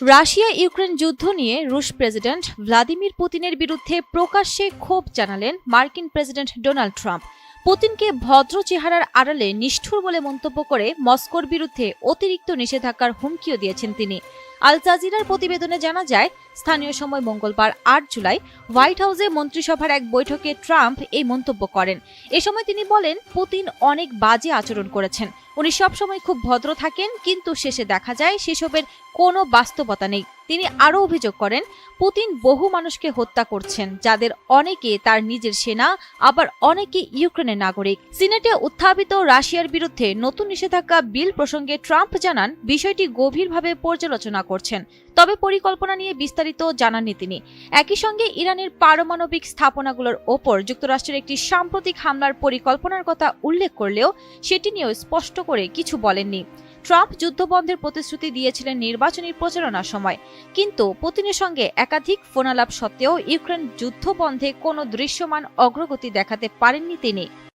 Russia Ukraine যুদ্ধ নিয়ে রুশ প্রেসিডেন্ট ভ্লাদিমির পুতিনের বিরুদ্ধে প্রকাশ্যে ক্ষোভ জানালেন মার্কিন প্রেসিডেন্ট ডোনাল্ড ট্রাম্প। পুতিনকে ভদ্র চেহারার আড়ালে নিষ্ঠুর বলে মন্তব্য করে মস্কোর বিরুদ্ধে অতিরিক্ত নিষেধাজ্ঞার হুমকিও দিয়েছেন তিনি। আল জাজিরার প্রতিবেদনে জানা যায়, স্থানীয় সময় মঙ্গলবার আট জুলাই হোয়াইট হাউসে মন্ত্রিসভার এক বৈঠকে ট্রাম্প এই মন্তব্য করেন। এ সময় তিনি বলেন, পুতিন অনেক বাজে আচরণ করেছেন। উনি সবসময় খুব ভদ্র থাকেন, কিন্তু শেষে দেখা যায় সেসবের কোনো বাস্তবতা নেই। তিনি আরও অভিযোগ করেন, পুতিন বহু মানুষকে হত্যা করছেন, যাদের অনেকে তার নিজের সেনা, আবার অনেকে ইউক্রেনের নাগরিক। সিনেটে উত্থাপিত রাশিয়ার বিরুদ্ধে নতুন নিষেধাজ্ঞা বিল প্রসঙ্গে ট্রাম্প জানান, বিষয়টি গভীরভাবে পর্যালোচনা করছেন। তবে পরিকল্পনা নিয়ে বিস্তারিত জানাননি তিনি। একই সঙ্গে ইরানের পারমাণবিক স্থাপনাগুলোর ওপর যুক্তরাষ্ট্রের একটি সাম্প্রতিক হামলার পরিকল্পনার কথা উল্লেখ করলেও সেটি নিয়েও স্পষ্ট করে কিছু বলেননি। ট্রাম্প যুদ্ধবন্ধের প্রতিশ্রুতি দিয়েছিলেন নির্বাচনী প্রচারণার সময়। কিন্তু পুতিনের সঙ্গে একাধিক ফোনালাপ সত্ত্বেও ইউক্রেন যুদ্ধ বন্ধে কোনো দৃশ্যমান অগ্রগতি দেখাতে পারেননি তিনি।